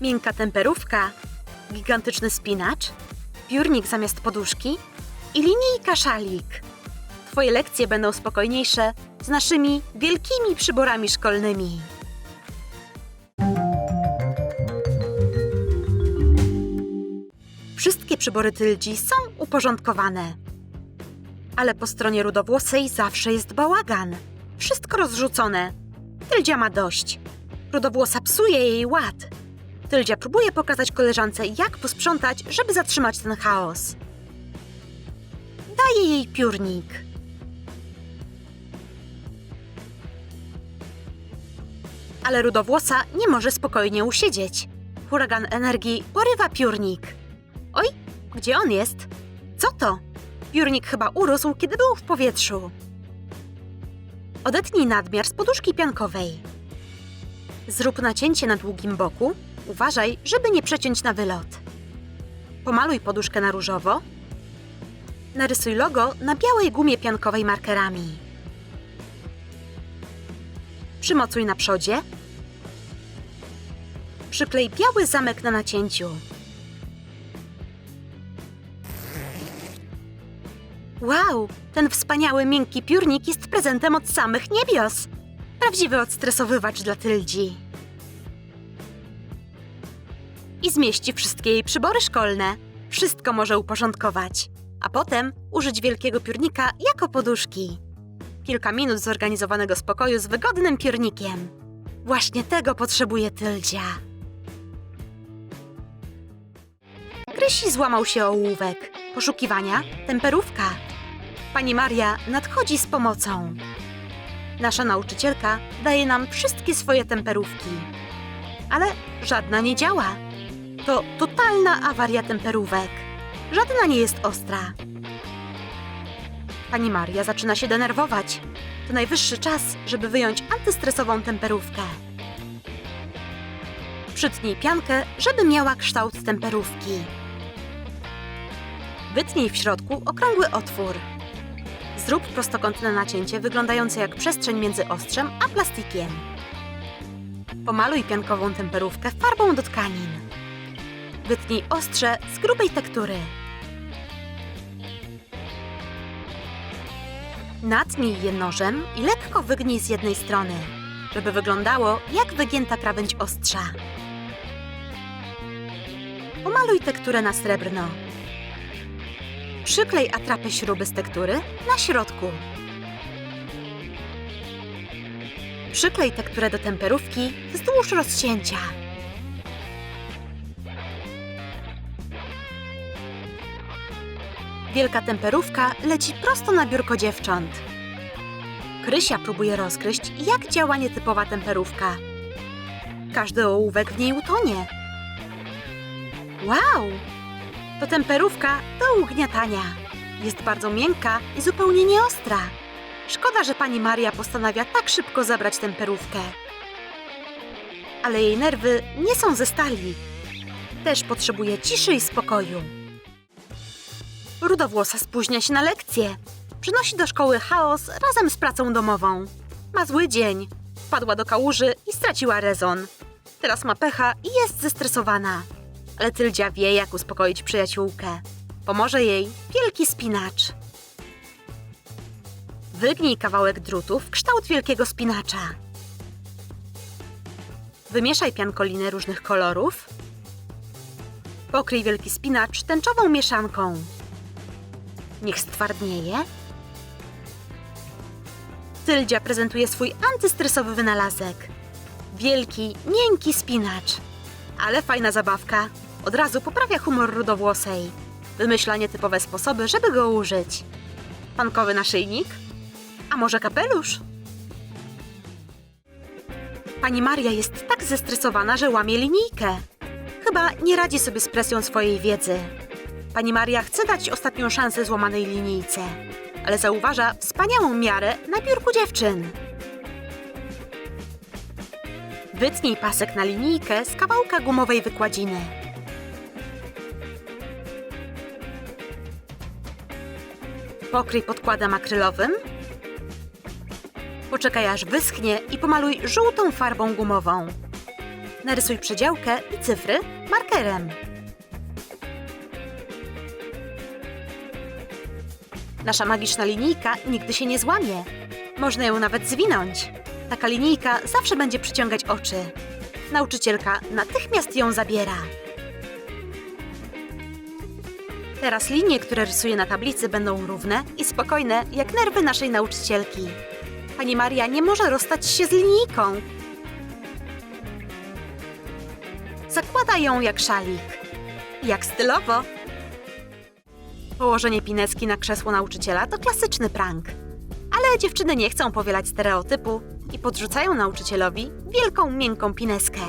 miękka temperówka, gigantyczny spinacz, piórnik zamiast poduszki i linijka szalik. Twoje lekcje będą spokojniejsze z naszymi wielkimi przyborami szkolnymi. Wszystkie przybory Tyldzi są uporządkowane. Ale po stronie rudowłosej zawsze jest bałagan. Wszystko rozrzucone. Tyldzia ma dość. Rudowłosa psuje jej ład. Tyldzia próbuje pokazać koleżance, jak posprzątać, żeby zatrzymać ten chaos. Daje jej piórnik. Ale rudowłosa nie może spokojnie usiedzieć. Huragan energii porywa piórnik. Oj, gdzie on jest? Co to? Piórnik chyba urósł, kiedy był w powietrzu. Odetnij nadmiar z poduszki piankowej. Zrób nacięcie na długim boku. Uważaj, żeby nie przeciąć na wylot. Pomaluj poduszkę na różowo. Narysuj logo na białej gumie piankowej markerami. Przymocuj na przodzie. Przyklej biały zamek na nacięciu. Wow, ten wspaniały, miękki piórnik jest prezentem od samych niebios. Prawdziwy odstresowywacz dla Tyldzi. I zmieści wszystkie jej przybory szkolne. Wszystko może uporządkować. A potem użyć wielkiego piórnika jako poduszki. Kilka minut zorganizowanego spokoju z wygodnym piórnikiem. Właśnie tego potrzebuje Tyldzia. Krysi złamał się ołówek. Poszukiwania, temperówka. Pani Maria nadchodzi z pomocą. Nasza nauczycielka daje nam wszystkie swoje temperówki. Ale żadna nie działa. To totalna awaria temperówek. Żadna nie jest ostra. Pani Maria zaczyna się denerwować. To najwyższy czas, żeby wyjąć antystresową temperówkę. Przytnij piankę, żeby miała kształt temperówki. Wytnij w środku okrągły otwór. Zrób prostokątne nacięcie wyglądające jak przestrzeń między ostrzem a plastikiem. Pomaluj piankową temperówkę farbą do tkanin. Wytnij ostrze z grubej tektury. Natnij je nożem i lekko wygnij z jednej strony, żeby wyglądało jak wygięta krawędź ostrza. Pomaluj tekturę na srebrno. Przyklej atrapę śruby z tektury na środku. Przyklej tekturę do temperówki wzdłuż rozcięcia. Wielka temperówka leci prosto na biurko dziewcząt. Krysia próbuje rozgryźć, jak działa nietypowa temperówka. Każdy ołówek w niej utonie. Wow! To temperówka do ugniatania. Jest bardzo miękka i zupełnie nieostra. Szkoda, że pani Maria postanawia tak szybko zabrać temperówkę. Ale jej nerwy nie są ze stali. Też potrzebuje ciszy i spokoju. Rudowłosa spóźnia się na lekcję. Przynosi do szkoły chaos razem z pracą domową. Ma zły dzień. Wpadła do kałuży i straciła rezon. Teraz ma pecha i jest zestresowana. Ale Tyldzia wie, jak uspokoić przyjaciółkę. Pomoże jej wielki spinacz. Wygnij kawałek drutu w kształt wielkiego spinacza. Wymieszaj piankolinę różnych kolorów. Pokryj wielki spinacz tęczową mieszanką. Niech stwardnieje. Tyldzia prezentuje swój antystresowy wynalazek. Wielki, miękki spinacz. Ale fajna zabawka. Od razu poprawia humor rudowłosej. Wymyśla nietypowe sposoby, żeby go użyć. Pankowy naszyjnik? A może kapelusz? Pani Maria jest tak zestresowana, że łamie linijkę. Chyba nie radzi sobie z presją swojej wiedzy. Pani Maria chce dać ostatnią szansę złamanej linijce, ale zauważa wspaniałą miarę na biurku dziewczyn. Wytnij pasek na linijkę z kawałka gumowej wykładziny. Pokryj podkładem akrylowym. Poczekaj aż wyschnie i pomaluj żółtą farbą gumową. Narysuj przedziałkę i cyfry markerem. Nasza magiczna linijka nigdy się nie złamie. Można ją nawet zwinąć. Taka linijka zawsze będzie przyciągać oczy. Nauczycielka natychmiast ją zabiera. Teraz linie, które rysuję na tablicy, będą równe i spokojne, jak nerwy naszej nauczycielki. Pani Maria nie może rozstać się z linijką. Zakłada ją jak szalik. Jak stylowo. Położenie pineski na krzesło nauczyciela to klasyczny prank. Ale dziewczyny nie chcą powielać stereotypu i podrzucają nauczycielowi wielką, miękką pineskę.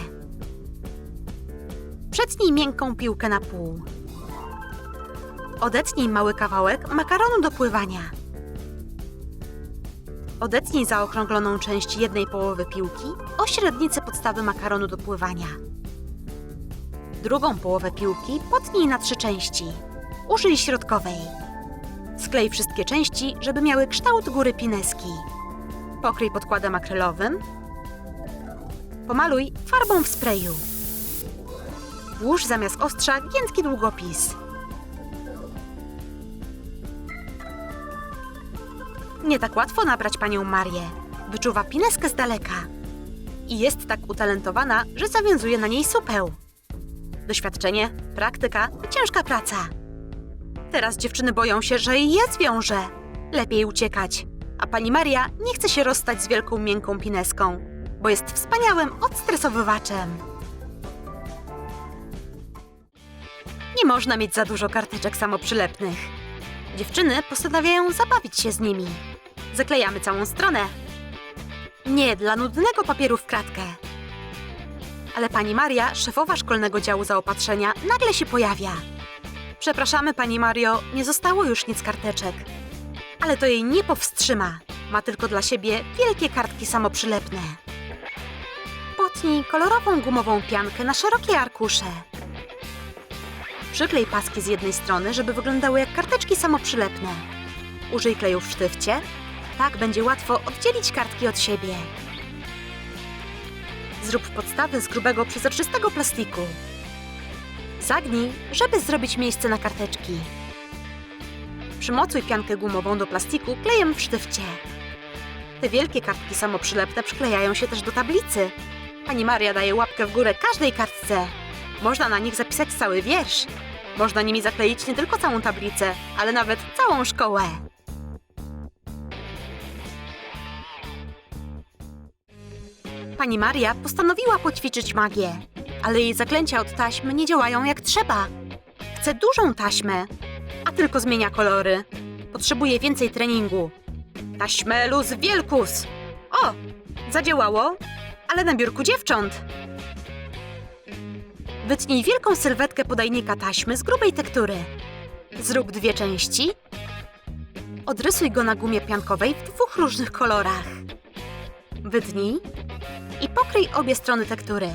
Przetnij miękką piłkę na pół. Odetnij mały kawałek makaronu do pływania. Odetnij zaokrągloną część jednej połowy piłki o średnicy podstawy makaronu do pływania. Drugą połowę piłki potnij na trzy części. Użyj środkowej. Sklej wszystkie części, żeby miały kształt góry pineski. Pokryj podkładem akrylowym. Pomaluj farbą w sprayu. Włóż zamiast ostrza giętki długopis. Nie tak łatwo nabrać panią Marię. Wyczuwa pineskę z daleka. I jest tak utalentowana, że zawiązuje na niej supeł. Doświadczenie, praktyka ciężka praca. Teraz dziewczyny boją się, że je zwiąże. Lepiej uciekać. A pani Maria nie chce się rozstać z wielką miękką pineską, bo jest wspaniałym odstresowywaczem. Nie można mieć za dużo karteczek samoprzylepnych. Dziewczyny postanawiają zabawić się z nimi. Zaklejamy całą stronę. Nie dla nudnego papieru w kratkę. Ale pani Maria, szefowa szkolnego działu zaopatrzenia, nagle się pojawia. Przepraszamy, pani Mario, nie zostało już nic karteczek. Ale to jej nie powstrzyma. Ma tylko dla siebie wielkie kartki samoprzylepne. Potnij kolorową gumową piankę na szerokie arkusze. Przyklej paski z jednej strony, żeby wyglądały jak karteczki samoprzylepne. Użyj kleju w sztywcie. Tak będzie łatwo oddzielić kartki od siebie. Zrób podstawy z grubego, przezroczystego plastiku. Zagnij, żeby zrobić miejsce na karteczki. Przymocuj piankę gumową do plastiku klejem w sztywcie. Te wielkie kartki samoprzylepne przyklejają się też do tablicy. Pani Maria daje łapkę w górę każdej kartce. Można na nich zapisać cały wiersz. Można nimi zakleić nie tylko całą tablicę, ale nawet całą szkołę. Pani Maria postanowiła poćwiczyć magię, ale jej zaklęcia od taśmy nie działają jak trzeba. Chce dużą taśmę, a tylko zmienia kolory. Potrzebuje więcej treningu. Taśmelus wielkus! O! Zadziałało, ale na biurku dziewcząt. Wytnij wielką sylwetkę podajnika taśmy z grubej tektury. Zrób dwie części. Odrysuj go na gumie piankowej w dwóch różnych kolorach. Wytnij i pokryj obie strony tektury.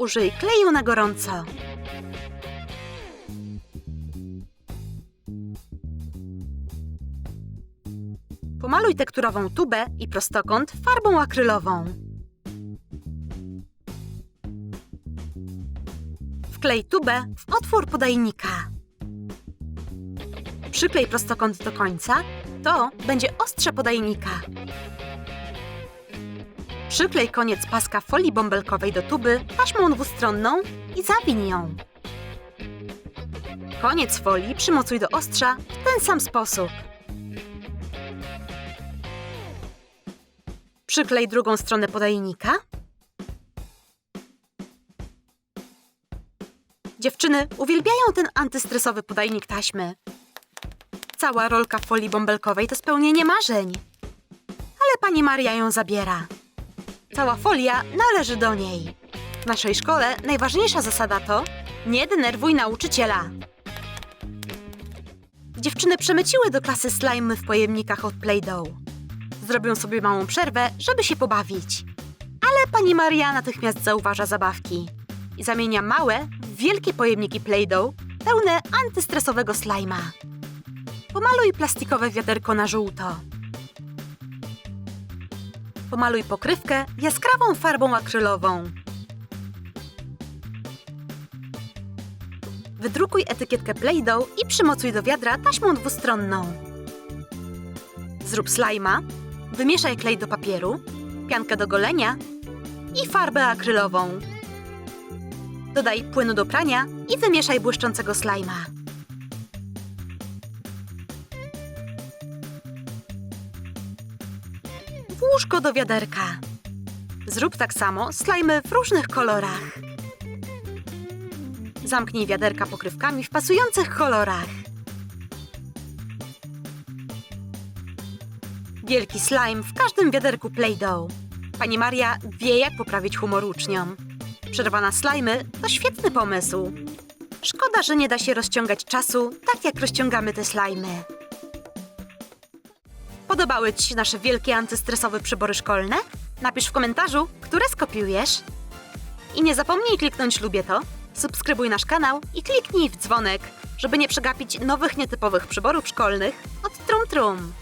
Użyj kleju na gorąco. Pomaluj tekturową tubę i prostokąt farbą akrylową. Wklej tubę w otwór podajnika. Przyklej prostokąt do końca. To będzie ostrze podajnika. Przyklej koniec paska folii bąbelkowej do tuby taśmą dwustronną i zawin ją. Koniec folii przymocuj do ostrza w ten sam sposób. Przyklej drugą stronę podajnika. Dziewczyny uwielbiają ten antystresowy podajnik taśmy. Cała rolka folii bąbelkowej to spełnienie marzeń. Ale pani Maria ją zabiera. Cała folia należy do niej. W naszej szkole najważniejsza zasada to nie denerwuj nauczyciela. Dziewczyny przemyciły do klasy slajmy w pojemnikach od Play-Doh. Zrobią sobie małą przerwę, żeby się pobawić. Ale pani Maria natychmiast zauważa zabawki i zamienia małe w wielkie pojemniki Play-Doh pełne antystresowego slajma. Pomaluj plastikowe wiaderko na żółto. Pomaluj pokrywkę jaskrawą farbą akrylową. Wydrukuj etykietkę Play-Doh i przymocuj do wiadra taśmą dwustronną. Zrób slajma, wymieszaj klej do papieru, piankę do golenia i farbę akrylową. Dodaj płynu do prania i wymieszaj błyszczącego slajma. Włóż go do wiaderka. Zrób tak samo slajmy w różnych kolorach. Zamknij wiaderka pokrywkami w pasujących kolorach. Wielki slime w każdym wiaderku Play-Doh. Pani Maria wie, jak poprawić humor uczniom. Przerwane slajmy to świetny pomysł. Szkoda, że nie da się rozciągać czasu, tak jak rozciągamy te slajmy. Podobały Ci się nasze wielkie antystresowe przybory szkolne? Napisz w komentarzu, które skopiujesz. I nie zapomnij kliknąć lubię to, subskrybuj nasz kanał i kliknij w dzwonek, żeby nie przegapić nowych nietypowych przyborów szkolnych od Trum Trum.